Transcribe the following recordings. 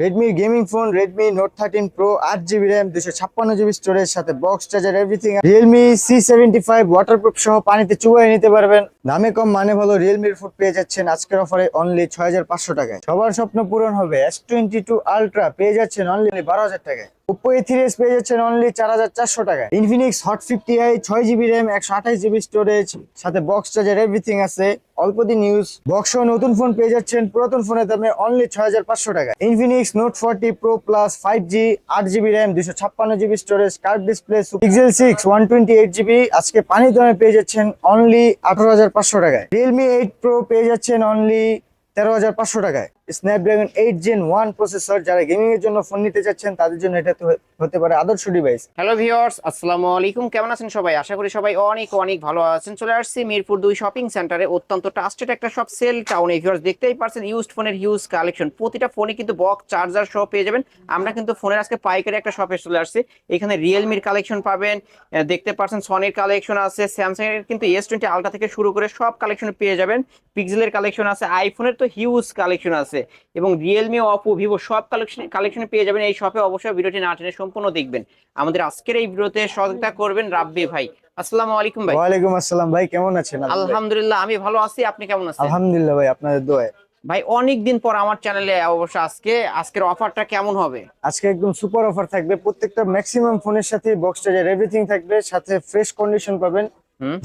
Redmi gaming phone Redmi Note thirteen Pro আট GB RAM দুশো ছাপ্পান্ন জিবি স্টোরেজ সাথে box charger everything Realme C seventy five waterproof সহ পানিতে চুবাই নিতে পারবেন। দামে কম মানে ভালো রিয়েলমির ফোন পেয়ে যাচ্ছেন আজকের অফারে অনলি ছয় হাজার পাঁচশো টাকায়। সবার স্বপ্ন পূরণ হবে এস টোয়েন্টি টু আলট্রা পেয়ে যাচ্ছেন অনলি বারো হাজার টাকায়। ওপো এ থ্রি এস পেয়ে যাচ্ছেন অনলি চার হাজার চারশো টাকায় ইনফিনিক্স হট ফিফটি আই ছয় জিবি র্যাম একশো আঠাশ জিবি স্টোরেজ সাথে বক্স চার্জার এভরিথিং আছে। অল্প দিন ইউজ বক্স নতুন ফোন পেয়ে যাচ্ছেন, পুরাতন ফোনের দামে অনলি ছয় হাজার পাঁচশো টাকা। Infinix Note forty Pro plus five G আট জিবি র্যাম দুশো ছাপ্পান্ন GB storage card display pixel six one twenty eight GB আজকে পানির দামে পেয়ে যাচ্ছেন অনলি আঠারো হাজার পাঁচশো টাকায়। রিয়েলমি এইট প্রো পেয়ে যাচ্ছেন অনলি তেরো হাজার পাঁচশো টাকায়। Snapdragon eight gen one processor যারা গেমিং এর জন্য ফোন নিতে চাচ্ছেন, তাদের জন্য এটা হতে পারে আদর্শ ডিভাইস হ্যালো ভিউয়ার্স আসসালামু আলাইকুম। কেমন আছেন সবাই? আশা করি সবাই অনেক অনেক ভালো আছেন। চলে আসছি মিরপুর দুই শপিং সেন্টারে অত্যন্ত ট্রাস্টেড একটা শপ সেল টাউন টাউনে ভিউয়ার্স দেখতেই পারছেন ইউজড ফোনের হিউজ কালেকশন প্রতিটা ফোনে কিন্তু বক্স চার্জার সহ পেয়ে যাবেন। আমরা কিন্তু ফোনের আজকে পাইকারি একটা শপে চলে আসছি। এখানে রিয়েলমির কালেকশন পাবেন। দেখতে পারছেন সনির কালেকশন আছে স্যামসাং এর কিন্তু এস টোয়েন্টি আলট্রা থেকে শুরু করে সব কালেকশন পেয়ে যাবেন। পিক্সেলের কালেকশন আছে আইফোনের তো হিউজ কালেকশন আছে। এবং রিয়েলমি অপো ভিভো সব কালেকশন কালেকশনে পেয়ে যাবেন। এই শপে অবশ্যই ভিডিওটি না টেনে সম্পূর্ণ দেখবেন। আমাদের আজকের এই ভিডিওতে সহযোগিতা করবেন রাব্বি ভাই। আসসালামু আলাইকুম ভাই। ওয়ালাইকুম আসসালাম ভাই কেমন আছেন? আলহামদুলিল্লাহ। আমি ভালো আছি। আপনি কেমন আছেন? আলহামদুলিল্লাহ ভাই আপনাদের দোয়ায়। ভাই অনেক দিন পর আমার চ্যানেলে অবশ্য আজকে আজকের অফারটা কেমন হবে? আজকে একদম সুপার অফার থাকবে। প্রত্যেকটা ম্যাক্সিমাম ফোনের সাথে বক্স চার্জার এভরিথিং থাকবে। সাথে ফ্রেশ কন্ডিশন পাবেন।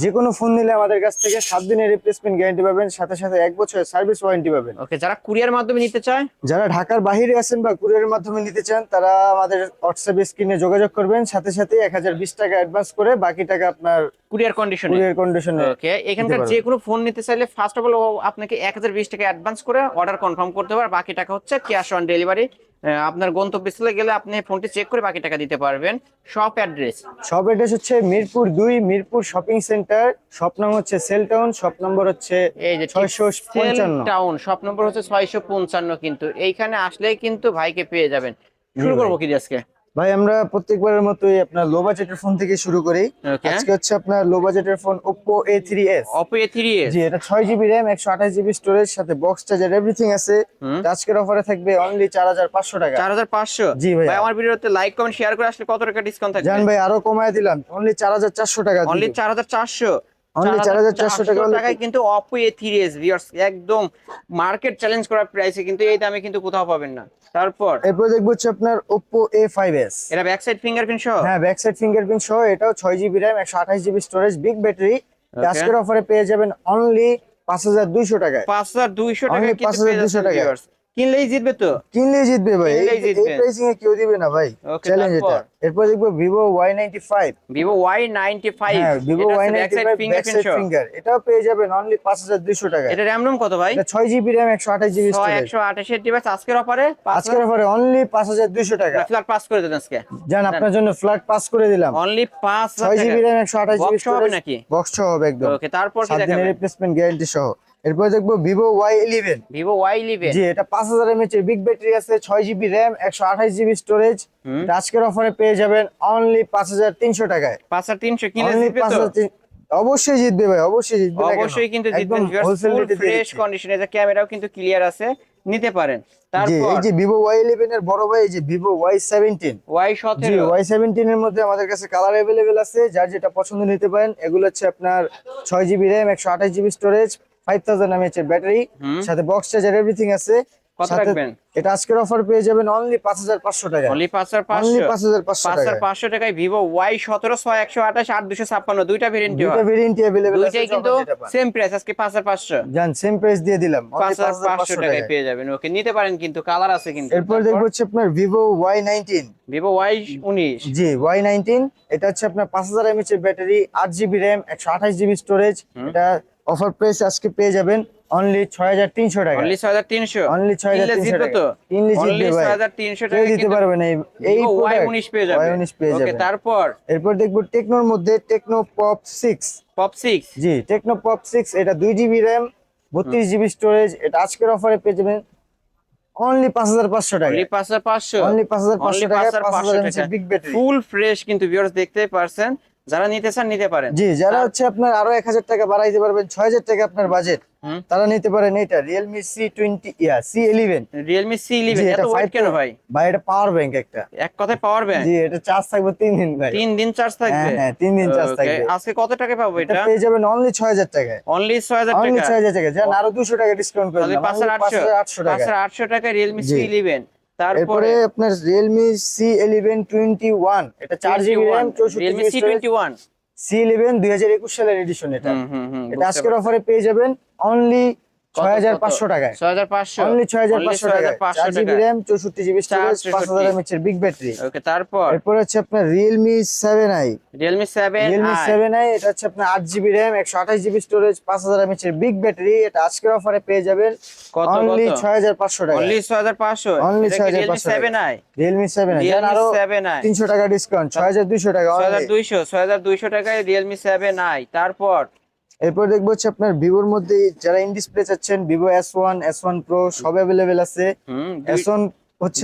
যে কোনো ফোন নিলে আমাদের কাছ থেকে সাত দিনের রিপ্লেসমেন্ট গ্যারান্টি পাবেন সাথে সাথে এক বছরের সার্ভিস ওয়ারেন্টি পাবেন। ওকে যারা কুরিয়ার মাধ্যমে নিতে চায়? যারা ঢাকার বাইরে আছেন বা কুরিয়ারের মাধ্যমে নিতে চান তারা আমাদের হোয়াটসঅ্যাপ স্ক্রিনে যোগাযোগ করবেন সাথে সাথে এক হাজার বিশ টাকা অ্যাডভান্স করে বাকি টাকা আপনার কুরিয়ার কন্ডিশনে কুরিয়ার কন্ডিশনে ওকে এখানকার। যে কোনো ফোন নিতে চাইলে ফার্স্ট অফ অল আপনাকে এক হাজার বিশ টাকা অ্যাডভান্স করে অর্ডার কনফার্ম করতে হবে আর বাকি টাকা হচ্ছে ক্যাশ অন ডেলিভারি আপনার গন্তব্যস্থলে গেলে আপনি ফোনটি চেক করে বাকি টাকা দিতে পারবেন। শপ অ্যাড্রেস শপ অ্যাড্রেস হচ্ছে মিরপুর দুই মিরপুর শপিং সেন্টার শপ নাম হচ্ছে সেল টাউন শপ নম্বর হচ্ছে এই যে ছয়শো পঞ্চান্ন। টাউন শপ নম্বর হচ্ছে ছয়শো পঞ্চান্ন কিন্তু। এইখানে আসলেই কিন্তু ভাইকে পেয়ে যাবেন। শুরু করব কি আজকে? ভাই আমরা প্রত্যেকবারের মতোই আপনার লো বাজেটের ফোন থেকে শুরু করি। আজকে হচ্ছে আপনার লো বাজেটের phone Oppo A3s Oppo A3s জি এটা 6GB RAM 128GB স্টোরেজ সাথে বক্স চার্জার এভরিথিং আছে। আজকের অফারে থাকবে অনলি 4500 টাকা। 4500 জি ভাই ভাই আমার ভিডিওতে লাইক কমেন্ট শেয়ার করে আসলে কত টাকা ডিসকাউন্ট থাকবে? জান ভাই আরও কমায় দিলাম। অনলি 4400 টাকা অনলি 4400 অনলি টাকা একদম মার্কেট চ্যালেঞ্জ করা প্রাইসে কিন্তু এই দামে কিন্তু কোথাও পাবেন না। তারপর? এরপর দেখব হচ্ছে আপনার Oppo A5s এটা ব্যাক সাইড ফিঙ্গারপ্রিন্ট সহ? হ্যাঁ ব্যাক ফিঙ্গারপ্রিন্ট সহ এটাও 6GB RAM 128GB storage big battery অফারে পেয়ে যাবেন অনলি 5200 টাকায়। 5200 টাকায় কিন্তু পেয়ে যাবেন ভিউয়ার্স কিনলেই জিতবে তো? কিনলেই জিতবে ভাই। এই- প্রাইসিং এ কেউ দিবে না ভাই। চ্যালেঞ্জ এটা। এরপর দেখব Vivo Y ninety five Vivo Y ninety five হ্যাঁ Vivo Y back ninety side five back fingerprint finger এটাও পেয়ে যাবেন অনলি পাঁচ হাজার দুইশো টাকা এটা র্যাম রোম কত ভাই? এটা ছয় জিবি র্যাম একশো আঠাশ জিবি ছয় স্টোরেজ একশো আঠাশের ডিভাইস আজকের অফারে আজকের অফারে অনলি পাঁচ হাজার দুইশো টাকা। ফ্ল্যাট পাস করে দেন আজকে। জান আপনার জন্য ফ্ল্যাট পাস করে দিলাম। অনলি পাঁচ ছয় জিবি র্যাম একশো আঠাশ জিবি Box সহ হবে নাকি? বক্স সহ হবে একদম। ওকে তারপর কি দেখাবেন? রিপ্লেসমেন্ট গ্যারান্টি সহ। এরপর দেখব Vivo Y eleven Vivo Y eleven G এটা পাঁচ হাজার এমএচ এর বিগ ব্যাটারি আছে ছয় জিবি র্যাম একশো আঠাশ জিবি স্টোরেজ। আজকের অফারে পেয়ে যাবেন অনলি পাঁচ হাজার তিনশো টাকায়। পাঁচ আর তিনশো তো? 5,300 অবশ্যই জিতবে ভাই অবশ্যই জিতবে? অবশ্যই কিন্তু জিতবেন ফুল ফ্রেশ কন্ডিশনে যে ক্যামেরাও কিন্তু ক্লিয়ার আছে নিতে পারেন। তারপর এই যে ভিভো ওয়াই ইলেভেন এর বড় ভাই এই যে Vivo Y seventeen Y G সতেরো ওয়াই সেভেন্টিন এর মধ্যে আমাদের কাছে কালার অ্যাভেলেবেল আছে যার যেটা পছন্দ নিতে পারেন এগুলো হচ্ছে আপনার ছয় জিবি র্যাম একশো আঠাশ GB storage five thousand mAh এর ব্যাটারি সাথে বক্স চার্জার এভরিথিং আছে। কত রাখবেন? এটা আজকের অফার পেয়ে যাবেন অনলি পাঁচ হাজার পাঁচশো টাকা। অনলি পাঁচ আর অনলি পাঁচশো পাঁচ হাজার পাঁচশো পাঁচ টাকা আর পাঁচশো টাকায় আঠাশ আট দুশো ছাপ্পান্ন দুইটা ভেরিয়েন্ট দুইটা ভেরিয়েন্টই অ্যাভেলেবেল আছে দুইটাই কিন্তু। সেম প্রাইস আজকে পাঁচ আর পাঁচশো। জান সেম প্রাইস দিয়ে দিলাম। পাঁচ আর 5,500 টাকায়। পেয়ে যাবেন। ওকে নিতে পারেন কিন্তু কালার আছে কিন্তু। এরপর দেখব হচ্ছে আপনার নাইনটিন ভিভো ওয়াই উনিশ জি ওয়াই নাইনটিন এটা হচ্ছে আপনার পাঁচ হাজার এমএচ এর ব্যাটারি আট জিবি র্যাম একশো আঠাশ জিবি স্টোরেজ এটা অফার প্রাইস আজকে পেয়ে যাবেন অনলি ছয় হাজার তিনশো টাকা। অনলি ছয় হাজার তিনশো? অনলি ছয় হাজার কিনলে তিনশো জিতবে টাকা তো? অনলি জিতবে ভাই। ছয় হাজার তিনশো কেউ টাকা দিতে পারবে না। এই- এই ওয়াই product উনিশ পেয়ে যাবে। ওয়াই উনিশ পেয়ে ওকে তারপর? এরপর দেখব টেকনোর মধ্যে Tecno Pop six Pop six G Tecno Pop six এটা দুই জিবি র্যাম বত্রিশ জিবি স্টোরেজ এটা আজকের অফারে পেয়ে যাবেন অনলি পাঁচ হাজার পাঁচশো টাকা। অনলি পাঁচ হাজার পাঁচশো। অনলি পাঁচ হাজার অনলি পাঁচশো টাকা পাঁচ হাজার পাঁচ পাঁচশো হাজার টাকা। বিগ ব্যাটারি ফুল ফ্রেশ কিন্তু ভিউয়ার্স দেখতেই পারছেন। যারা নিতে চান নিতে পারেন। জি যারা হচ্ছে আপনার আরও এক হাজার টাকা বাড়াইতে পারবেন ছয় হাজার টাকা আপনার বাজেট তারা নিতে পারেন এটা রিয়েলমি সি টোয়েন্টি ইয়া C eleven Realme C eleven এত এটা 5 কেন ভাই? ভাই এটা পাওয়ার ব্যাংক একটা। এক কথায় পাওয়ার ব্যাংক জি এটা চার্জ থাকবে তিন দিন ভাই। তিন দিন চার্জ থাকবে? হ্যাঁ হ্যাঁ তিন দিন চার্জ থাকবে। আজকে কত টাকা পাবো এটা পেয়ে যাবেন অনলি ছয় হাজার টাকায়। অনলি ছয় হাজার অনলি টাকা? ছয় হাজার টাকা যান আরও দুশো টাকা ডিসকাউন্ট করে পাঁচ হাজার আটশো। আটশো পাঁচ টাকা হাজার আটশো টাকা রিয়েলমি সি ইলেভেন তারপরে আপনার Realme C eleven twenty one এটা 4 জিবি র্যাম চৌষট্টি Realme C GB twenty one C eleven দুই হাজার একুশ সালের এডিশন এটা। এটা আজকের অফারে পেয়ে যাবেন। অনলি ছয় হাজার পাঁচশো টাকায় জিবি স্টোরেজ এর বিগ ব্যাটারি ওকে তারপর এরপর হচ্ছে আপনার এটা হচ্ছে আপনার জিবি জিবি স্টোরেজ এর বিগ ব্যাটারি এটা আজকের অফারে পেয়ে যাবেন কত টাকা Only 6500 আরও সেভেন আই তিনশো টাকা ডিসকাউন্ট ছয় হাজার দুইশো টাকা ছয় হাজার only। দুইশো ছয় হাজার দুইশো টাকায় তারপর এরপর দেখব হচ্ছে আপনার ভিভোর মধ্যে যারা ইন ডিসপ্লে চাচ্ছেন Vivo S one S one pro সব অ্যাভেলেবেল আছে। হুম এস ওয়ান হচ্ছে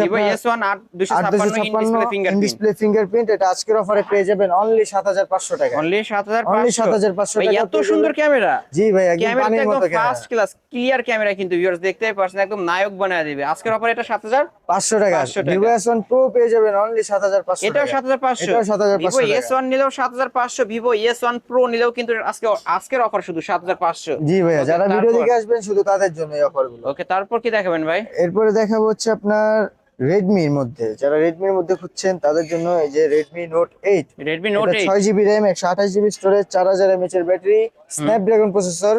ডিসপ্লে ফিঙ্গারপ্রিন্ট এটা আজকের অফারে পেয়ে যাবেন অনলি সাত হাজার পাঁচশো টাকা। অনলি সাত হাজার অনলি সাত পাঁচশো হাজার পাঁচশো ভাই, টাকা এত সুন্দর ক্যামেরা। জি ভাই একদম পানির মতো ফার্স্ট ক্লাস ক্লিয়ার ক্যামেরা কিন্তু ভিউয়ার্স দেখতেই পারছেন একদম নায়ক বানায় দিবে। আজকের অফার এটা সাত হাজার পাঁচশো টাকা। 500 ভিভো এস ওয়ান প্রো পেয়ে যাবেন অনলি সাত হাজার পাঁচশো এটাও সাত হাজার পাঁচশো। এটাও 7500 ভিভো টাকা। এস ওয়ান নিলেও সাত হাজার পাঁচশো ভিভো এস ওয়ান প্রো নিলেও কিন্তু আজকে আজকের অফার শুধু সাত হাজার পাঁচশো। জি ভাইয়া যারা ভিডিও দেখে আসবেন শুধু তাদের জন্য এই অফারগুলো ওকে তারপর কি দেখাবেন ভাই? এরপরে দেখাবো হচ্ছে আপনার রেডমির মধ্যে। যারা রেডমির মধ্যে খুঁজছেন তাদের জন্য এই যে Redmi Note eight Redmi Note eight ছয় জিবি র্যাম একশো আঠাশ জিবি স্টোরেজ চার হাজার এমএচ এর ব্যাটারি স্ন্যাপড্রাগন প্রসেসর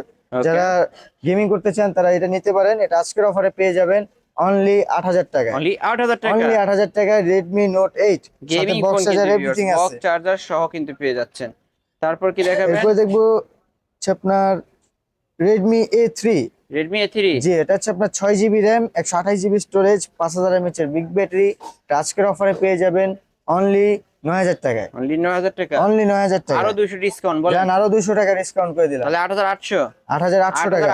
যারা গেমিং করতে চান তারা এটা নিতে পারেন। এটা আজকের অফারে পেয়ে যাবেন অনলি আট হাজার টাকা অনলি আট হাজার টাকা। অনলি আট হাজার টাকায় Redmi Note eight gaming box charger everything box আছে। চার্জার সহ কিন্তু পেয়ে যাচ্ছেন। তারপর কি দেখাবেন? এরপরে দেখব আপনার Redmi A three Redmi A three জি, এটা হচ্ছে আপনার ছয় জিবি র্যাম একশো আঠাশ জিবি স্টোরেজ পাঁচ হাজার এর বিগ ব্যাটারি আজকের অফারে পেয়ে যাবেন। অনলি নয় হাজার টাকায়। অনলি নয় হাজার টাকা? অনলি নয় হাজার টাকা আরও দুইশো ডিসকাউন্ট বলেন। আরও দুশো টাকা ডিসকাউন্ট করে দিলাম। তাহলে টাকা।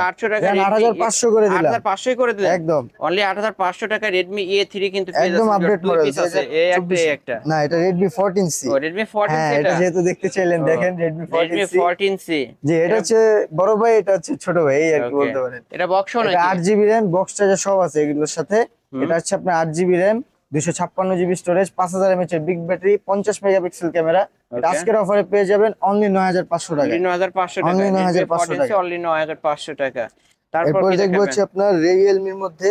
পাঁচশো করে দিলাম। একদম। অনলি আট হাজার পাঁচশো টাকা কিন্তু একদম আপডেট মডেল আছে এই একটা এই একটা। না এটা ও হ্যাঁ এটা? যেহেতু দেখতে চাইলেন দেখেন জি এটা হচ্ছে বড় ভাই এটা হচ্ছে ছোট ভাই এই আর কি বলতে পারেন। এটা বক্স এটা নাকি? আট জিবি র্যাম বক্স চার্জার সব আছে এগুলোর সাথে এটা হচ্ছে আপনার আট জিবি র্যাম দুশো ছাপ্পান্ন জিবি স্টোরেজ পাঁচ হাজার এমএচ এর বিগ ব্যাটারি পঞ্চাশ মেগাপিক্সেল ক্যামেরা আজকের অফারে পেয়ে যাবেন অনলি নয় হাজার পাঁচশো টাকা। নয় হাজার পাঁচশো টাকা। Only 9500 টাকা। অনলি নয় হাজার পাঁচশো টাকা। তারপর দেখব হচ্ছে আপনার রিয়েলমির মধ্যে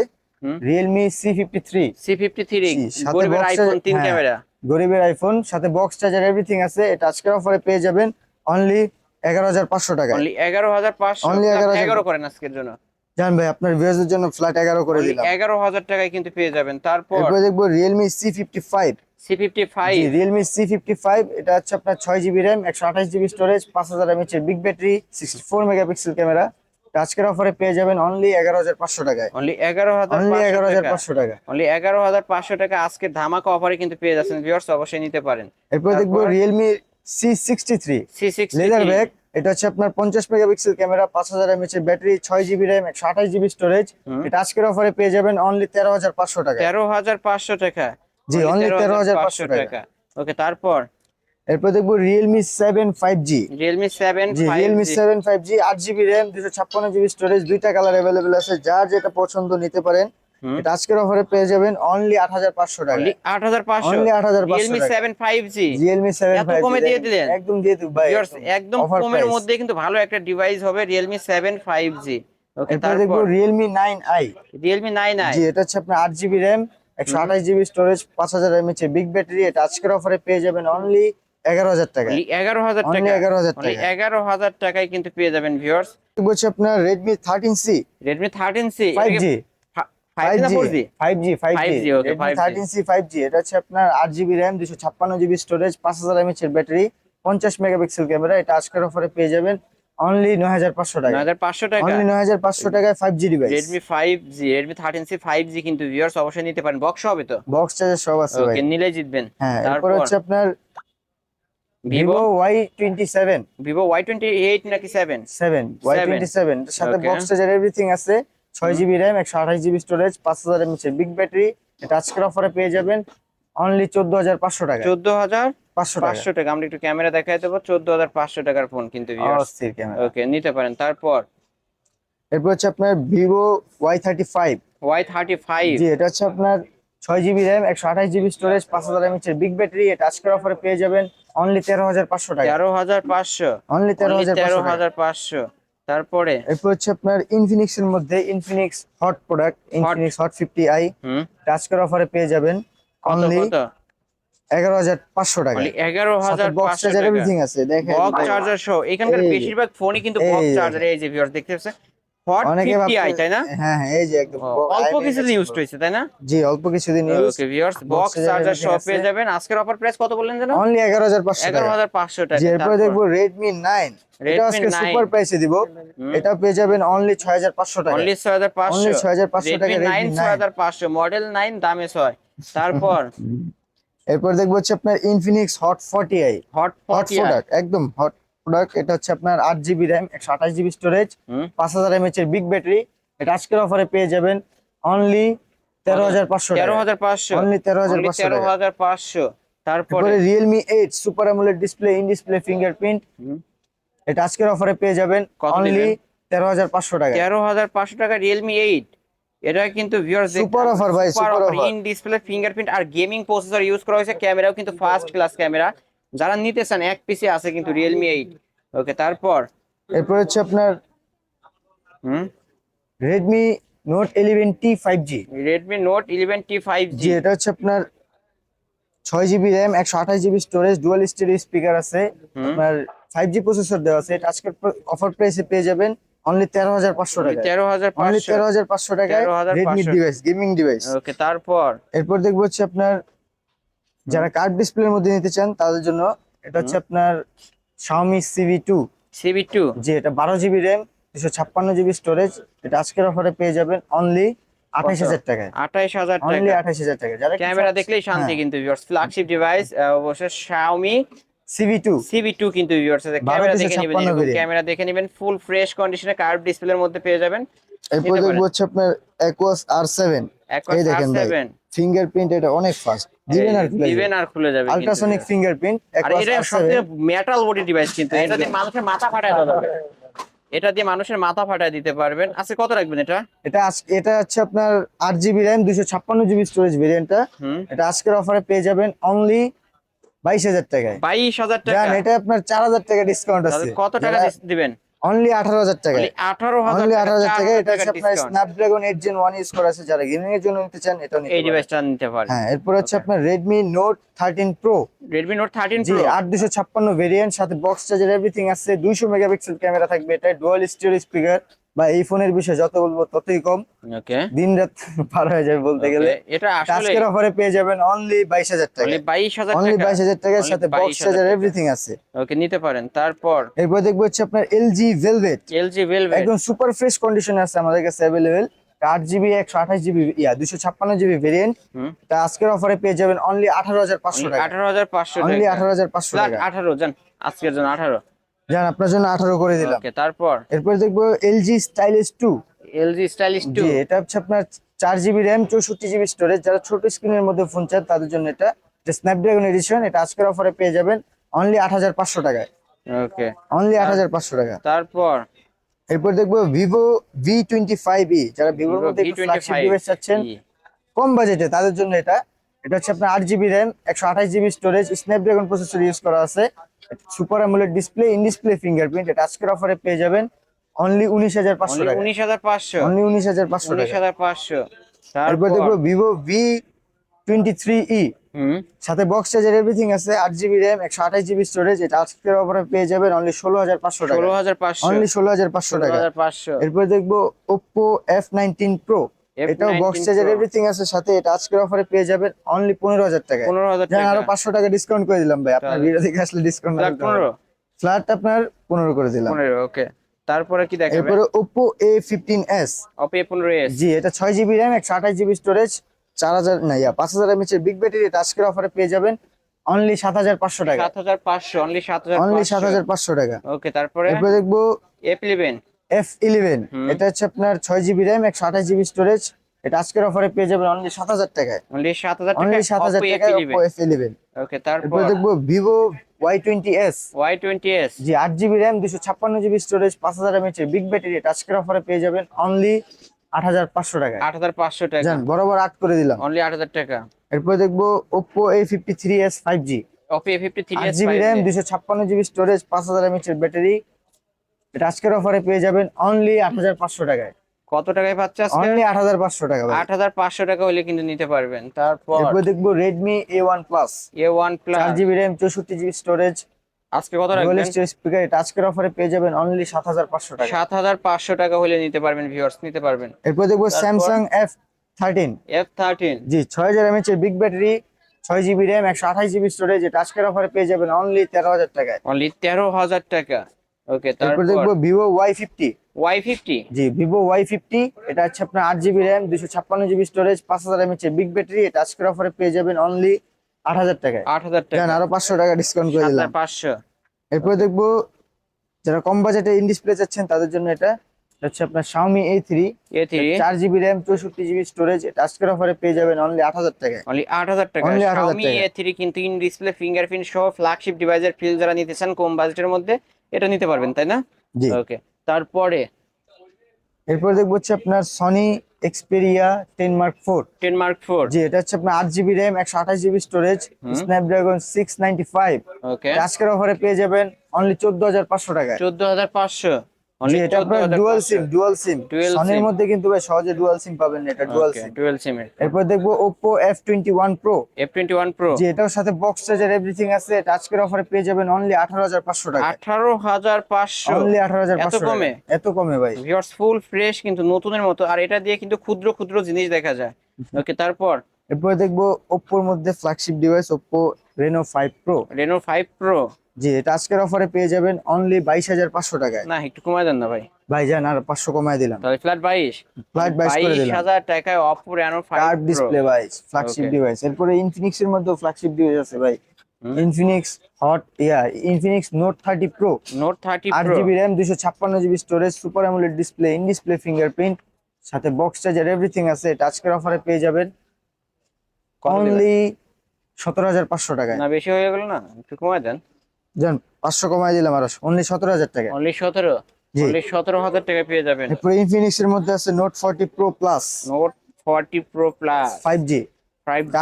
Realme C fifty three C fifty three গরিবের আইফোন তিন। ক্যামেরা গরিবের আইফোন সাথে বক্স চার্জার এভরিথিং আছে। এটা আজকের অফারে পেয়ে যাবেন অনলি এগারো হাজার পাঁচশো টাকা অনলি এগারো হাজার পাঁচশো। 11,000 এগারো করেন আজকের জন্য। জান ভাই আপনার ভিউয়ার্সদের জন্য ফ্ল্যাট এগারো করে Only দিলাম। এগারো হাজার টাকায় কিন্তু পেয়ে যাবেন। তারপর এরপরে দেখব five Realme C fifty five এটা হচ্ছে আপনার ছয় জিবি র্যাম একশো আঠাশ জিবি স্টোরেজ পাঁচ হাজার এমএচ এর big battery sixty four megapixel camera আজকের অফারে পেয়ে যাবেন অনলি এগারো হাজার পাঁচশো টাকায়। অনলি এগারো হাজার অনলি এগারো হাজার টাকা পাঁচশো টাকা। অনলি এগারো হাজার পাঁচশো টাকা আজকে ধামাকা অফারে কিন্তু পেয়ে যাচ্ছেন ভিউয়ার্স অবশ্যই নিতে পারেন। এরপর দেখব three C six laser bag এটা হচ্ছে আপনার পঞ্চাশ মেগাপিক্সেল ক্যামেরা পাঁচ হাজার এমএচ এর ব্যাটারি ছয় জিবি র্যাম একশো আঠাশ জিবি স্টোরেজ এটা আজকের অফারে পেয়ে যাবেন অনলি তেরো হাজার পাঁচশো টাকা। তেরো হাজার পাঁচশো টাকা। জি, only 13,500 টাকা। ওকে তারপর? এরপর দেখব Realme seven five G Realme seven G Realme seven five G আট জিবি র্যাম দুশো ছাপ্পান্ন জিবি স্টোরেজ দুইটা কালার অ্যাভেলেবেল আছে। যার যেটা পছন্দ নিতে পারেন। এটা আজকের অফারে পেয়ে যাবেন অনলি আট হাজার পাঁচশো টাকা। অনলি আট হাজার পাঁচশো? অনলি আট হাজার পাঁচশো রিয়েলমি টাকা। Seven five G Realme seven এত ফাইভ কমে দিয়ে দিলেন? একদম দিয়ে দিব ভাই একদম কমের মধ্যে কিন্তু ভালো একটা ডিভাইস হবে সেভেন ফাইভ জি ওকে এরপরে দেখব তারপর নাইন আই রিয়েলমি নাইন জি এটা হচ্ছে আপনার আট জিবি র্যাম একশো আঠাশ জিবি স্টোরেজ পাঁচ হাজার এমএচ এর বিগ ব্যাটারি এটা আজকের অফারে পেয়ে যাবেন অনলি এগারো হাজার টাকা অনলি এগারো হাজার Only টাকা 11,000 টাকা। এগারো হাজার টাকায় কিন্তু পেয়ে যাবেন ভিউয়ার্স বলছে আপনার G five G five 5G, battery পঞ্চাশ মেগাপিক্সেল ক্যামেরা এটা আজকের অফারে পেয়ে যাবেন অনলি নয় হাজার পাঁচশো নয় টাকা হাজার পাঁচশো টাকা। অনলি নয় হাজার পাঁচশো টাকায় five G device Redmi five G Redmi thirteen C five G কিন্তু ভিউয়ার্স অবশ্যই নিতে পারেন। বক্স হবে তো? বক্স চার্জার সব আছে ভাই। ওকে নিলে জিতবেন। হ্যাঁ তারপর? হচ্ছে আপনার Vivo Vivo Y twenty seven Vivo Y twenty eight নাকি seven seven Y twenty seven সাথে বক্স চার্জার এভরিথিং আছে। ছয় জিবি র্যাম একশো আঠাশ জিবি স্টোরেজ পাঁচ হাজার এমএচ বিগ ব্যাটারি এটা আজকের অফারে পেয়ে যাবেন অনলি চোদ্দ হাজার পাঁচশো টাকা। চোদ্দ হাজার পাঁচশো টাকা। পাঁচশো টাকা। আমরা একটু ক্যামেরা দেখাই দেবো। চোদ্দ হাজার পাঁচশো টাকার ফোন কিন্তু ওকে নিতে পারেন। তারপর? এরপর হচ্ছে আপনার Vivo Y thirty five Y thirty five জি এটা হচ্ছে আপনার ছয় জিবি র্যাম একশো আঠাশ জিবি স্টোরেজ পাঁচ হাজার এমএচের বিগ ব্যাটারি এটা আজকের অফারে পেয়ে যাবেন অনলি তেরো হাজার পাঁচশো টাকা। তেরো হাজার পাঁচশো। অনলি তেরো হাজার তেরো হাজার পাঁচশো। তারপরে? এরপর হচ্ছে আপনার ইনফিনিক্স এর মধ্যে Infinix Hot product Infinix Hot fifty I touch করার অফারে পেয়ে যাবেন অনলি এগারো হাজার পাঁচশো টাকা। এগারো হাজার বক্স চার্জার এভরিথিং আছে দেখেন। বক্স চার্জার সহ এখানকার বেশিরভাগ ফোনই কিন্তু বক্স চার্জার এই যে ভিউয়ার্স দেখতে পাচ্ছেন হট অনেকে ফিফটি আই ভাবছে- তাই না? হ্যাঁ হ্যাঁ এই যে একদম অল্প কিছুদিন ইউজ হয়েছে তাই না? জি অল্প কিছুদিন use okay viewers box charger পেয়ে যাবেন। আজকের অফার প্রাইস কত বললেন যেন? অনলি এগারো হাজার পাঁচশো এগারো টাকা এরপরে তারপর? দেখব রেডমি নাইন এটা আজকে সুপার প্রাইসে দিব। এটা পেয়ে যাবেন অনলি ছয় হাজার পাঁচশো টাকা। অনলি ছয় হাজার পাঁচশো। অনলি ছয় হাজার পাঁচশো টাকা ছয় হাজার পাঁচশো। মডেল নাইন দামে ছয়। তারপর? এরপর দেখব হচ্ছে আপনার Infinix Hot forty I Hot Hot forty product একদম হট প্রোডাক্ট এটা হচ্ছে আপনার আট জিবি র্যাম একশো আঠাশ জিবি স্টোরেজ পাঁচ হাজার এমএচ এর বিগ ব্যাটারি এটা আজকের অফারে পেয়ে যাবেন অনলি তেরো হাজার পাঁচশো তেরো হাজার পাঁচশো। অনলি তেরো হাজার পাঁচশো তেরো হাজার পাঁচশো। তারপরে Realme eight super AMOLED display in display fingerprint এটা আজকের অফারে পেয়ে যাবেন অনলি তেরো হাজার পাঁচশো টাকা। তেরো হাজার পাঁচশো টাকা রিয়েলমি এইট এটা কিন্তু ভিউয়ার্স Super অফার ভাই, super offer। In display fingerprint R gaming processor use করা হয়েছে। ক্যামেরাও কিন্তু ফার্স্ট ক্লাস ক্যামেরা যারা নিতে চান এক পিসে আছে কিন্তু রিয়েলমি এইট ওকে তারপর? এরপর হচ্ছে আপনার হুম? Redmi Note eleven T five G Redmi Note eleven T five G এটা হচ্ছে আপনার ছয় জিবি র্যাম একশো আঠাশ GB storage dual stereo speaker আছে। আপনার ফাইভ জি প্রসেসর দেওয়া আছে। এটা আজকের অফার প্রাইসে পেয়ে যাবেন অনলি তেরো হাজার পাঁচশো টাকা তেরো হাজার অনলি তেরো হাজার পাঁচশো 13,500 Redmi device gaming device okay তারপর? এরপর দেখব হচ্ছে আপনার যারা কার্ড ডিসপ্লের মধ্যে নিতে চান তাদের জন্য এটা হচ্ছে আপনার Xiaomi Civi two Civi two যে এটা বারো জিবি র্যাম দুশো ছাপ্পান্ন জিবি স্টোরেজ এটা আজকের অফারে পেয়ে যাবেন অনলি আঠাশ হাজার টাকায়। আঠাইশ হাজার অনলি টাকা। আঠাশ হাজার টাকা যারা ক্যামেরা দেখলেই শান্তি হ্যাঁ। কিন্তু ভিউয়ার্স ফ্ল্যাগশিপ ডিভাইস অবশ্য Xiaomi Civi two Civi two কিন্তু ভিউয়ার্স ক্যামেরা দেখে নেবেন ক্যামেরা দেখে নেবেন ফুল ফ্রেশ কন্ডিশনে কার্ভ ডিসপ্লের মধ্যে পেয়ে যাবেন। দেখব পারেন। হচ্ছে আপনার Aquos এই দেখেন ভাই R7 ফিঙ্গারপ্রিন্ট এটা অনেক ফাস্ট দিবেন আর খুলে দিবেন আর খুলে যাবে আল্ট্রাসনিক ফিঙ্গারপ্রিন্ট আর এটা আর মেটাল বডি ডিভাইস কিন্তু এটা দিয়ে মানুষের মাথা ফাটায় দেওয়া যাবে এটা দিয়ে মানুষের মাথা ফাটায় দিতে পারবেন। আজকে কত রাখবেন এটা? এটা এটা হচ্ছে আপনার আট জিবি র্যাম দুশো ছাপ্পান্ন জিবি স্টোরেজ ভেরিয়েন্টটা হুম। এটা আজকের অফারে পেয়ে যাবেন অনলি বাইশ হাজার টাকায়। বাইশ হাজার টাকা? এটা আপনার চার হাজার টাকা ডিসকাউন্ট আছে। কত টাকা দিবেন? অনলি আঠারো হাজার টাকায়। আঠারো অনলি আঠারো হাজার টাকা এটা হচ্ছে আপনার Snapdragon eight gen one use করা আছে। যারা গেমিং এর জন্য নিতে চান এটা নিতে এই ডিভাইসটা নিতে পারেন। হ্যাঁ এরপর হচ্ছে আপনার Redmi Note thirteen pro Redmi Note thirteen জি প্রো আট দুশো ছাপ্পান্ন ভেরিয়েন্ট সাথে বক্স চার্জার এভরিথিং আছে। দুইশো মেগাপিক্সেল ক্যামেরা থাকবে। এটা ডুয়াল স্টিরিও স্পিকার বা এই ফোনের বিষয়ে যত বলব ততই কম। ওকে। দিন রাত পার হয়ে যাবে বলতে গেলে। এটা আসলে আজকের অফারে পেয়ে যাবেন অনলি বাইশ হাজার টাকা। অনলি বাইশ হাজার অনলি টাকা। বাইশ হাজার টাকার সাথে বক্স 22,000 চার্জার। এভরিথিং আছে। ওকে নিতে পারেন। তারপর? এরপর দেখব হচ্ছে আপনার এলজি ভেলভেট এলজি ভেলভেট একদম সুপার ফ্রেশ কন্ডিশনে আছে আমাদের কাছে অ্যাভেলেবেল আট জিবি একশো আঠাশ জিবি ইয়া দুশো ছাপ্পান্ন জিবি ভেরিয়েন্ট তা আজকের অফারে পেয়ে যাবেন অনলি আঠারো হাজার পাঁচশো টাকা। আঠারো হাজার পাঁচশো অনলি আঠারো হাজার পাঁচশো টাকা। আঠারো জান আজকের জন্য আঠারো। যান আপনার জন্য আঠারো করে দিলাম। ওকে তারপর? এরপর দেখব LG stylish two. LG stylish two? জি এটা হচ্ছে আপনার চার জিবি র্যাম চৌষট্টি জিবি স্টোরেজ। যারা ছোট স্ক্রিনের মধ্যে ফোন চান তাদের জন্য এটা স্ন্যাপড্রাগন এডিশন এটা আজকের অফারে পেয়ে যাবেন অনলি আট হাজার পাঁচশো টাকায়। ওকে। অনলি আট হাজার পাঁচশো টাকা। তারপর? এরপর দেখব Vivo V twenty five E যারা ভিভোর মধ্যে ফ্ল্যাগশিপ ডিভাইস চাচ্ছেন কম বাজেটে তাদের জন্য এটা এটা হচ্ছে আপনার আট জিবি র্যাম একশো আঠাশ GB storage Snapdragon processor use করা আছে। Super AMOLED display in display fingerprint এটা আজকের অফারে পেয়ে যাবেন। অনলি উনিশ হাজার পাঁচশো টাকা উনিশ হাজার পাঁচশো। অনলি উনিশ হাজার পাঁচশো উনিশ হাজার পাঁচশো। এরপর দেখব তারপর? Vivo V twenty three E হুম। সাথে বক্স চার্জার এভরিথিং আছে আট জিবি র্যাম একশো আঠাশ জিবি স্টোরেজ এটা আজকের অফারে পেয়ে যাবেন অনলি ষোলো হাজার পাঁচশো টাকা ষোলো হাজার পাঁচশো। অনলি ষোলো হাজার পাঁচশো টাকা পাঁচশো। এরপর দেখব ওপ্পো এফ নাইনটিন প্রো এটাও F19 বক্স চার্জার এভরিথিং আছে সাথে এটা আজকের অফারে পেয়ে যাবেন অনলি পনেরো হাজার টাকা পনেরো হাজার জান টাকা। আরও পাঁচশো টাকা ডিসকাউন্ট করে দিলাম ভাই। আপনার ভিডিও থেকে আসলে ডিসকাউন্ট লাখ পনেরো? ফ্ল্যাট আপনার পনেরো করে দিলাম। পনেরো ওকে তারপরে কি দেখাবে এরপরে এস অপে পনেরো এস জি এটা ছয় জিবি র্যাম একশো আঠাশ জিবি স্টোরেজ চার হাজার না ইয়া পাঁচ হাজার এমএচ এর বিগ ব্যাটারি এটা আজকের অফারে পেয়ে যাবেন অনলি সাত হাজার পাঁচশো টাকা। সাত হাজার পাঁচশো অনলি সাত হাজার অনলি সাত হাজার পাঁচশো টাকা। ওকে তারপরে? এরপরে দেখব এফ ইলেভেন এফ ইলেভেন। এটা হচ্ছে আপনার ছয় জিবি র্যাম একশো আঠাশ জিবি স্টোরেজ এটা আজকের অফারে পেয়ে যাবেন অনলি সাত হাজার টাকায়। অনলি সাত হাজার টাকা অনলি সাত হাজার টাকায় ওপো এফ ইলেভেন ওকে তারপর? দেখব Vivo Y twenty S Y twenty S জি আট জিবি র্যাম দুশো ছাপ্পান্ন জিবি স্টোরেজ পাঁচ হাজার এমএচ এর বিগ ব্যাটারি এটা আজকের অফারে পেয়ে যাবেন অনলি আট হাজার পাঁচশো টাকায়। আট হাজার পাঁচশো টাকা। জান বরাবর আট করে দিলাম। অনলি আট হাজার টাকা। এরপর দেখব Oppo A fifty three S five G Oppo A fifty three GB RAM দুশো ছাপ্পান্ন জিবি স্টোরেজ পাঁচ হাজার এমএচ এর ব্যাটারি এটা আজকের অফারে পেয়ে যাবেন অনলি আট হাজার পাঁচশো টাকায়। কত টাকায় পাচ্ছে আজকে? অনলি আট হাজার পাঁচশো টাকা ভাই। আট হাজার পাঁচশো টাকা হলে কিন্তু নিতে পারবেন। তারপর? এরপর দেখব Redmi A one plus A one চার প্লাস জিবি র্যাম চৌষট্টি জিবি স্টোরেজ আজকে কত ডুয়াল রাখবেন? স্টোরেজ স্পিকার এটা আজকের অফারে পেয়ে যাবেন অনলি সাত হাজার পাঁচশো টাকা সাত হাজার পাঁচশো টাকা হলে নিতে পারবেন ভিউয়ার্স নিতে পারবেন। এরপর দেখব? Samsung F thirteen F thirteen জি ছয় হাজার এমএচ এর বিগ ব্যাটারি ছয় জিবি র্যাম একশো আঠাশ জিবি স্টোরেজ এটা আজকের অফারে পেয়ে যাবেন অনলি তেরো হাজার টাকায়। অনলি তেরো হাজার টাকা। ওকে তারপর দেখব Vivo Y fifty Y fifty জি ভিভো ওয়াই ফিফটি এটা হচ্ছে আপনার আট জিবি র্যাম দুশো ছাপ্পান্ন জিবি স্টোরেজ পাঁচ হাজার এমএচ এর বিগ ব্যাটারি এটা আজকের অফারে পেয়ে যাবেন অনলি আট হাজার টাকায়। আট হাজার টাকা। আরও পাঁচশো টাকা ডিসকাউন্ট করে দিলাম। পাঁচশো। এরপর দেখব যারা কম বাজেটে ইন ডিসপ্লে চাচ্ছেন তাদের জন্য এটা হচ্ছে আপনার Xiaomi A3 এ থ্রি চার জিবি র্যাম চৌষট্টি জিবি স্টোরেজ এটা আজকের অফারে পেয়ে যাবেন অনলি আট হাজার টাকায়। অনলি আট হাজার টাকা। Only 8,000 Xiaomi টাকা। A3 কিন্তু ইন ডিসপ্লে ফিঙ্গারপ্রিন্ট সহ ফ্ল্যাগশিপ ডিভাইসের ফিল যারা নিতে চান কম বাজেটের মধ্যে এটা নিতে পারবেন তাই না? জি। ওকে তারপরে? এরপর দেখব হচ্ছে আপনার Sony Xperia ten Mark four ten Mark four জি এটা হচ্ছে আপনার আট জিবি র্যাম একশো আঠাশ GB storage Snapdragon six ninety five okay আজকের অফারে পেয়ে যাবেন অনলি চোদ্দ হাজার পাঁচশো টাকা চোদ্দ হাজার পাঁচশো। এটা আপনার ডুয়াল সিম ডুয়াল সিম সনির মধ্যে কিন্তু ভাই সহজে ডুয়াল সিম পাবেন এটা ডুয়াল সিম ডুয়েল সিমের এরপর দেখব one pro F one pro জি এটার সাথে বক্স চার্জার এভরিথিং আছে। এটা আজকের অফারে পেয়ে যাবেন অনলি আঠারো হাজার পাঁচশো টাকা আঠারো হাজার পাঁচশো। অনলি আঠারো হাজার এত কমে? এত কমে ভাই। ভিউয়ার্স ফুল ফ্রেশ কিন্তু নতুনের মতো। আর এটা দিয়ে কিন্তু ক্ষুদ্র ক্ষুদ্র জিনিস দেখা যায়। ওকে তারপর? এরপরে দেখব ওপ্পোর মধ্যে flagship device Oppo Reno five pro Reno five pro জি এটা আজকের অফারে পেয়ে যাবেন অনলি বাইশ হাজার পাঁচশো টাকায়। না একটু কমায় দেন না ভাই। ভাই যান আর পাঁচশো কমায় দিলাম। তাহলে ফ্ল্যাট বাইশ। ফ্ল্যাট বাইশ করে দিলাম। হাজার টাকায় অপো রেনো কার্ভ ডিসপ্লে ভাই ফ্ল্যাগশিপ ডিভাইস এরপরে ইনফিনিক্স এর মধ্যেও ফ্ল্যাগশিপ ডিভাইস আছে ভাই। ইনফিনিক্স হট ইয়া Infinix Note thirty pro Note thirty আট জিবি র্যাম দুশো ছাপ্পান্ন GB storage super AMOLED display in display fingerprint সাথে বক্স চার্জার এভরিথিং আছে। এটা আজকের অফারে পেয়ে যাবেন অনলি সতেরো হাজার পাঁচশো টাকায়। না বেশি হয়ে গেল না একটু কমায় দেন। জান পাঁচশো কমায় দিলাম আরও অনলি সতেরো হাজার টাকা। অনলি সতেরো। অনলি সতেরো হাজার টাকা পেয়ে যাবেন। ইনফিনিক্স এর মধ্যে আছে Note forty pro plus Note forty pro plus five G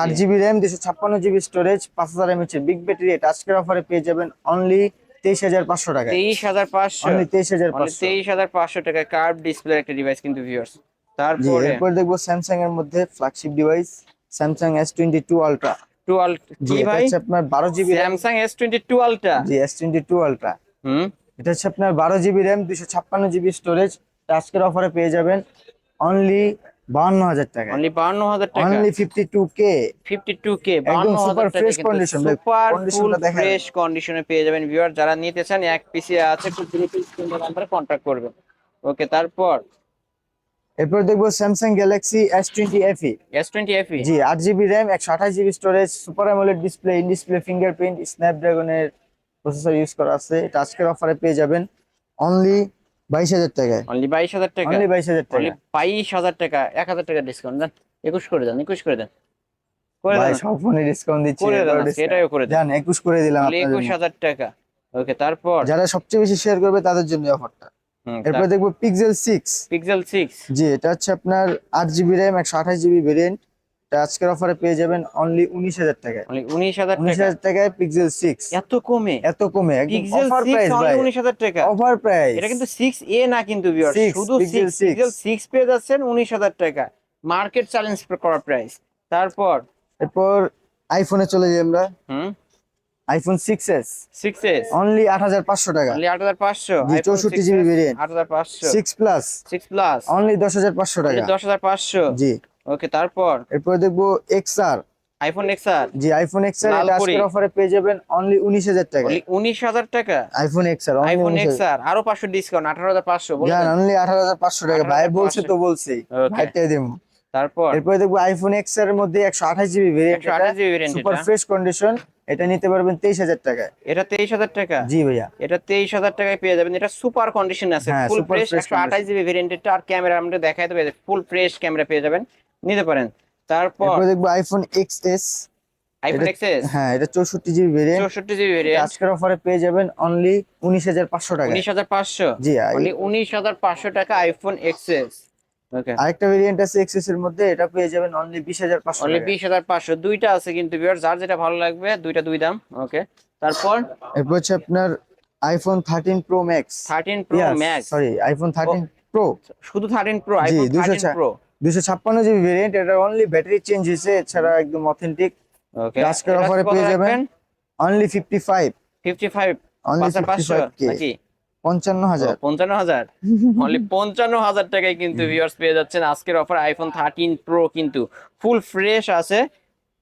আট জিবি র্যাম দুশো ছাপ্পান্ন জিবি স্টোরেজ পাঁচ হাজার এমএচ বিগ ব্যাটারি এটা আজকের অফারে পেয়ে যাবেন অনলি তেইশ হাজার পাঁচশো টাকায়। তেইশ হাজার পাঁচশো। তেইশ হাজার তেইশ হাজার পাঁচশো টাকা কার্ভ ডিসপ্লে একটা ডিভাইস কিন্তু ভিউয়ার্স তারপরে এরপর দেখব স্যামসাং এর মধ্যে flagship device Samsung S twenty two ultra twelve G ভাই? হচ্ছে আপনার বারো জিবি জি টোয়েন্টি টু আলট্রা হুম। এটা হচ্ছে আপনার বারো জিবি র্যাম দুশো ছাপ্পান্ন জিবি স্টোরেজ আজকের অফারে পেয়ে যাবেন অনলি বাউন্ন হাজার টাকা। অনলি বাউন্ন হাজার টাকা। Only fifty two K fifty two K একদম বাউন্ন হাজার টাকা fresh সুপার ফুল। ফ্রেশ কন্ডিশনে পেয়ে যাবেন ভিউয়ার যারা নিতে চান এক পিসি আছে খুব দ্রুত স্ক্রিনে নাম্বারে কন্ট্যাক্ট করবেন। ওকে তারপর এরপর দেখব Samsung Galaxy S twenty FE S twenty FE জি আট জিবি র্যাম একশো আঠাশ GB storage super AMOLED display in display fingerprint স্ন্যাপড্রাগনের processor use করা আছে। এটা আজকের অফারে পেয়ে যাবেন। অনলি বাইশ হাজার টাকায়। অনলি বাইশ হাজার টাকা। অনলি বাইশ হাজার টাকা বাইশ হাজার টাকা এক হাজার টাকা ডিসকাউন্ট দেন একুশ করে দেন একুশ করে দেন। করে দেন সব ফোনে ডিসকাউন্ট দিচ্ছি করে দেন এবারও সেটাও করে দেন। একুশ করে দিলাম একুশ। হাজার টাকা। ওকে তারপর? যারা সবচেয়ে বেশি শেয়ার করবে তাদের জন্য অফারটা এরপর দেখব পিক্সেল সিক্স পিক্সেল সিক্স জি এটা হচ্ছে আপনার আট জিবি র্যাম একশো আঠাশ জিবি ভেরিয়েন্ট এটা আজকের অফারে পেয়ে যাবেন অনলি উনিশ হাজার টাকায়। অনলি উনিশ হাজার উনিশ হাজার টাকায় পিক্সেল সিক্স এত কমে? এত কমে একদম পিক্সেল অফার প্রাইস ভাই। উনিশ হাজার টাকা। অফার প্রাইস এটা কিন্তু সিক্স এ না কিন্তু শুধু। পিক্সেল সিক্স পেয়ে যাচ্ছেন উনিশ হাজার টাকা। মার্কেট চ্যালেঞ্জ করা প্রাইস তারপর? এরপর আইফোনে চলে যাই আমরা। হুম। IPhone six S six S only আট হাজার পাঁচশো টাকা। অনলি আট হাজার পাঁচশো জি, 64 GB variant। আট হাজার পাঁচশো six plus six plus only দশ হাজার পাঁচশো টাকা। দশ হাজার পাঁচশো জি। ওকে তারপর? এরপর দেখব আর আইফোন এক্স আর জি আইফোন লাল এটা আজকের অফারে পেয়ে যাবেন অনলি উনিশ হাজার টাকা। অনলি উনিশ হাজার টাকা? IPhone R iPhone X R আরও পাঁচশো ডিসকাউন্ট আঠারো হাজার পাঁচশো জান অনলি আঠারো হাজার পাঁচশো টাকা। ভাই 18,500 বলছে তো বলছি। ভাইটাই দেবো। তারপর? এরপরে দেখব আইফোন এক্সের মধ্যে একশো আঠাশ জিবি ভেরিয়েন্ট একশো আঠাশ GB variant super fresh condition এটা নিতে পারবেন তেইশ হাজার টাকায়। এটা তেইশ হাজার টাকা? জি ভাইয়া। এটা তেইশ হাজার টাকায় পেয়ে যাবেন। এটা সুপার কন্ডিশন আছে ফুল ফ্রেশ একশো আঠাশ জিবি ভেরিয়েন্টের আর ক্যামেরা আমাদের দেখাই দেবে ফুল ফ্রেশ ক্যামেরা পেয়ে যাবেন। নিতে পারেন। তারপর দেখব iPhone X S iPhone X S হ্যাঁ এটা চৌষট্টি জিবি ভেরিয়েন্ট চৌষট্টি জিবি ভেরিয়েন্ট আজকের অফারে পেয়ে যাবেন অনলি উনিশ হাজার পাঁচশো টাকা উনিশ হাজার পাঁচশো? জি উনিশ হাজার পাঁচশো টাকা আইফোন এক্সএস ওকে আরেকটা ভেরিয়েন্ট আছে এক্সএস এর মধ্যে এটা পেয়ে যাবেন অনলি বিশ হাজার পাঁচশো অনলি টাকা। বিশ হাজার পাঁচশো। দুইটা আছে কিন্তু ভিউয়ার যার যেটা ভালো লাগবে দুইটা দুই দাম ওকে তারপর? এরপর হচ্ছে আপনার iPhone thirteen pro max thirteen pro max sorry iPhone thirteen pro শুধু thirteen pro iPhone 200 thirteen pro দুশো ছাপ্পান্ন জিবি ভেরিয়েন্ট এটা অনলি ব্যাটারি চেঞ্জ হয়েছে এছাড়া একদম অথেন্টিক ওকে আজকের অফারে পেয়ে যাবেন only fifty five fifty five only পাঁচশো ফিফটি পাঁচশো ফাইভ কে নাকি? পঞ্চান্ন হাজার। পঞ্চান্ন হাজার? অনলি পঞ্চান্ন হাজার টাকায় কিন্তু ভিউয়ার্স পেয়ে যাচ্ছেন। আজকের অফার আইফোন থার্টিন প্রো কিন্তু ফুল ফ্রেশ আছে।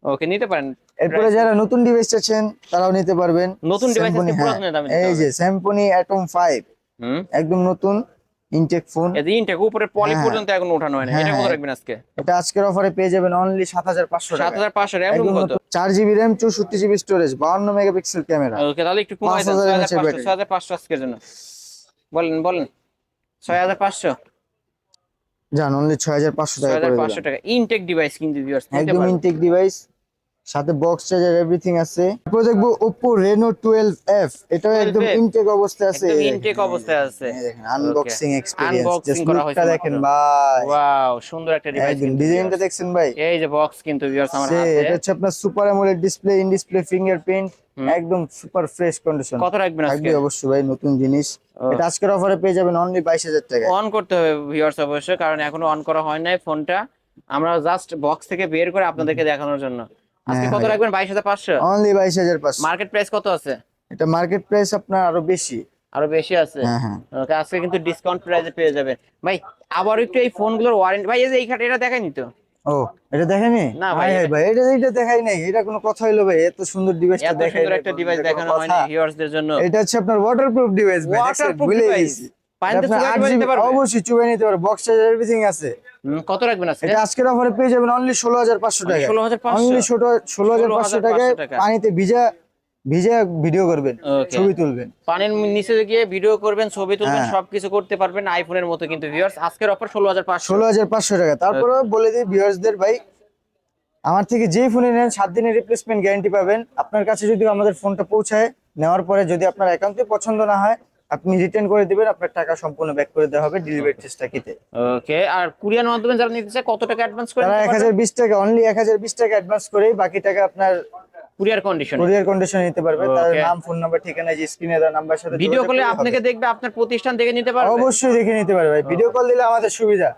ওকে নিতে পারেন। এরপরে যারা নতুন ডিভাইস চাচ্ছেন তারাও নিতে পারবেন। নতুন আজকে হ্যাঁ। এই যে স্যামপনি অ্যাটম ফাইভ হুম? একদম নতুন। ইনটেক ফোন এই ইনটেক উপরে পলি হ্যাঁ। পর্যন্ত এখন ওঠানো হয় না হ্যাঁ, এটা কত হ্যাঁ। রাখবেন আজকে? এটা আজকের অফারে পেয়ে যাবেন অনলি সাত হাজার পাঁচশো সাত টাকা হাজার পাঁচশো র্যাম একদম কত? র্যাম চৌষট্টি জিবি স্টোরেজ বাউন্ন মেগাপিক্সেল ক্যামেরা ওকে তাহলে একটু কমাই দেন 5000 ছয় হাজার নিচে পাঁচশো battery। ছয় হাজার পাঁচশো আজকের জন্য। বলেন বলেন। ছয় হাজার পাঁচশো? জান অনলি ছয় হাজার পাঁচশো ছয় টাকা হাজার করে পাঁচশো দিলাম। টাকা। ইনটেক ডিভাইস কিন্তু ভিউয়ার্স একদম ইনটেক ডিভাইস সাথে বক্স চার্জার এভরিথিং আছে। তারপর দেখব Oppo Reno 12F এটাও একদম ইনটেক অবস্থায় আছে। একদম ইনটেক অবস্থায় আছে। দেখেন আনবক্সিং এক্সপেরিয়েন্স জাস্ট লুকটা দেখেন ভাই। ওয়াও সুন্দর একটা ডিভাইস একদম ডিজাইনটা দেখছেন ভাই? এই যে বক্স কিন্তু ভিউয়ার্স আমার হাতে। এটা হচ্ছে আপনার super AMOLED display in display fingerprint. একদম সুপার ফ্রেশ কন্ডিশন কত রাখবেন আজকে? অবশ্যই ভাই নতুন জিনিস। এটা আজকের অফারে পেয়ে যাবেন অনলি বাইশ হাজার টাকা। অন করতে হবে ভিউয়ার্স অবশ্যই কারণ এখনও অন করা হয় নাই ফোনটা। আমরা জাস্ট বক্স থেকে বের করে আপনাদেরকে দেখানোর জন্য। আজকে হ্যাঁ, কত রাখবেন? বাইশ হাজার পাঁচশো? অনলি বাইশ হাজার পাঁচশো। মার্কেট প্রাইস কত আছে? এটা মার্কেট প্রাইস আপনার আরও বেশি। আরও বেশি আছে? হ্যাঁ হ্যাঁ। ওকে আজকে কিন্তু ডিসকাউন্ট প্রাইসে পেয়ে যাবেন। ভাই আবার একটু এই ফোনগুলোর ওয়ারেন্টি ভাই এই যে এই খাট এটা দেখায়নি তো? ও এটা দেখেনি না ভাই, হায় হায় ভাই এটা এটা দেখাই নাই। এটা কোনো কথা হইল ভাই এত সুন্দর ডিভাইসটা দেখাই সুন্দর একটা ডিভাইস দেখানো হয়নি? ভিউয়ার্সদের জন্য। এটা হচ্ছে আপনার ওয়াটারপ্রুফ ডিভাইস ভাই device। গেছি। পানিতে চুবাই দিতে পারবে? অবশ্যই চুবাই নিতে পারবে। বক্স চার্জার এভরিথিং আছে। কত রাখবেন আজকে? এটা আজকের অফারে পেয়ে যাবেন অনলি ষোলো হাজার পাঁচশো টাকা 16,500 অনলি ষোলো ষোলো হাজার পাঁচশো 16,500 টাকায় টাকা। পানিতে ভিজা ভিজা ভিডিও করবেন ছবি তুলবেন। পানির নিচে গিয়ে ভিডিও করবেন ছবি তুলবেন হ্যাঁ। সবকিছু করতে পারবেন আইফোনের মতো কিন্তু ভিউয়ার্স আজকের অফার ষোলো হাজার পাঁচশো। ষোলো হাজার পাঁচশো টাকা। তারপরে বলে দিই ভিউয়ার্সদের ভাই আমার থেকে যেই ফোনে নেন সাত দিনের রিপ্লেসমেন্ট গ্যারান্টি পাবেন। আপনার কাছে যদি আমাদের ফোনটা পৌঁছায় নেওয়ার পরে যদি আপনার একান্তই পছন্দ না হয় আপনি রিটার্ন করে দিবেন আপনার টাকা সম্পূর্ণ ব্যাক করে দেওয়া হবে ডেলিভারি চেষ্টা কিতে ওকে আর কুরিয়ার মাধ্যমে যারা নিতে চায় কত টাকা অ্যাডভান্স করে তারা এক হাজার বিশ টাকা অনলি এক হাজার বিশ টাকা অ্যাডভান্স করে বাকি টাকা আপনার কুরিয়ার কন্ডিশন কুরিয়ার কন্ডিশন নিতে পারবে। তার নাম ফোন নাম্বার ঠিকানা যে স্ক্রিনে দেওয়া নাম্বার সাথে ভিডিও কলে আপনাকে দেখবে আপনার প্রতিষ্ঠান থেকে নিতে পারবে। অবশ্যই দেখে নিতে পারবে ভাই। ভিডিও কল দিলে আমাদের সুবিধা।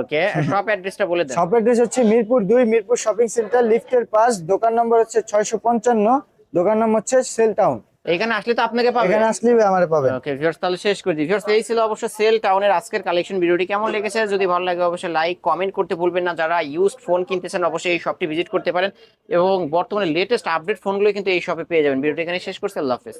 ওকে শপ অ্যাড্রেসটা বলে দেন। শপ অ্যাড্রেস হচ্ছে মিরপুর দুই মিরপুর শপিং সেন্টার লিফটের পাশ দোকান নম্বর হচ্ছে ছয়শো পঞ্চান্ন দোকান নাম হচ্ছে সেল টাউন এখানে আসলে তো আপনাকে পাবে। এখানে আসলেই আমারে পাবেন ওকে ভিউয়ার্স তাহলে শেষ করে দিই। ভিউয়ার্স এই ছিল অবশ্য সেল টাউনের আজকের কালেকশন ভিডিওটি। কেমন লেগেছে? যদি ভালো লাগে অবশ্যই লাইক কমেন্ট করতে ভুলবেন না। যারা ইউজড ফোন কিনতেছেন অবশ্যই এই শপটি ভিজিট করতে পারেন। এবং বর্তমানে লেটেস্ট আপডেট ফোনগুলো কিন্তু এই শপে পেয়ে যাবেন। ভিডিওটি এখানে শেষ করছি। আল্লাহ হাফেজ।